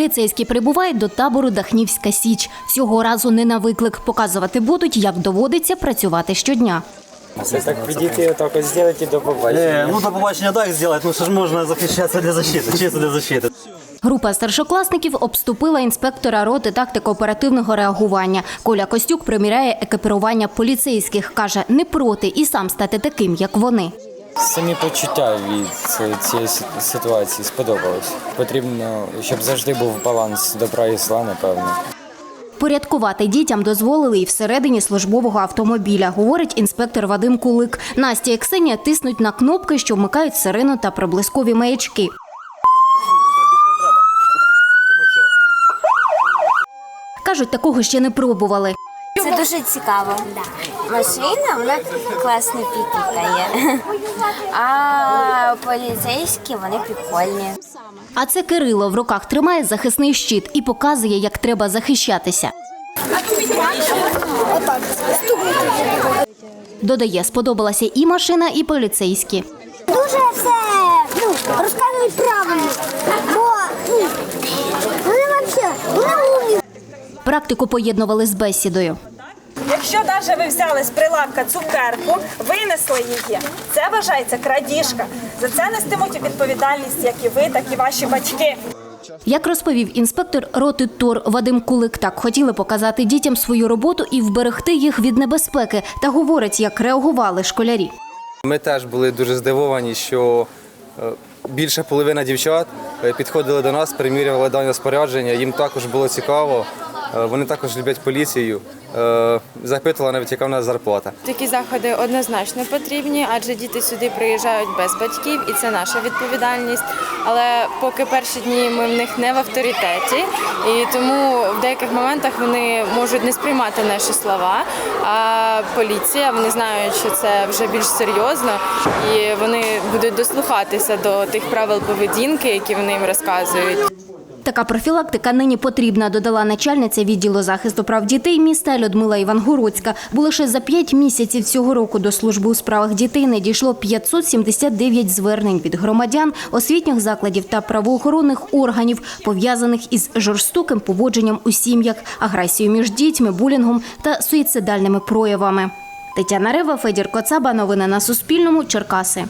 Поліцейські прибувають до табору Дахнівська Січ. Цього разу не на виклик. Показувати будуть, як доводиться працювати щодня. Ви так підійти, отак ось зробити до побачення. Е, ну до побачення так зробити, ну що ж можна захищатися для защити, чисто для защити. Група старшокласників обступила інспектора роти тактико-оперативного реагування. Коля Костюк приміряє екіпірування поліцейських. Каже, не проти і сам стати таким, як вони. Самі почуття від цієї ситуації сподобалось. Потрібно, щоб завжди був баланс добра і зла, напевно. Порядкувати дітям дозволили і всередині службового автомобіля, говорить інспектор Вадим Кулик. Настя і Ксенія тиснуть на кнопки, що вмикають сирену та проблискові маячки. Кажуть, такого ще не пробували. Це дуже цікаво. Машина вона класно пікає. А поліцейські вони прикольні. А це Кирило в руках тримає захисний щит і показує, як треба захищатися. Додає, сподобалася і машина, і поліцейські. дуже все ну, розказують правильно. Бо ну, вони взагалі вони умні. Практику поєднували з бесідою. Якщо навіть ви взяли з прилавка цукерку, винесли її, це вважається крадіжка. За це нестимуть відповідальність як і ви, так і ваші батьки. Як розповів інспектор роти ТОР Вадим Кулик, так хотіли показати дітям свою роботу і вберегти їх від небезпеки. Та говорить, як реагували школярі. Ми теж були дуже здивовані, що е, більша половина дівчат е, підходили до нас, примірювали дані спорядження. Їм також було цікаво. Е, Вони також люблять поліцію. Е, Запитували навіть, яка в нас зарплата. Такі заходи однозначно потрібні, адже діти сюди приїжджають без батьків, і це наша відповідальність. Але поки перші дні ми в них не в авторитеті, і тому в деяких моментах вони можуть не сприймати наші слова. А поліція вони знають, що це вже більш серйозно, і вони будуть дослухатися до тих правил поведінки, які вони їм розказують. Така профілактика нині потрібна, додала начальниця відділу захисту прав дітей міста Людмила Івангородська. Бо лише за п'ять місяців цього року до служби у справах дітей надійшло 579 звернень від громадян, освітніх закладів та правоохоронних органів, пов'язаних із жорстоким поводженням у сім'ях, агресією між дітьми, булінгом та суїцидальними проявами. Тетяна Рева, Федір Коцаба. Новини на Суспільному. Черкаси.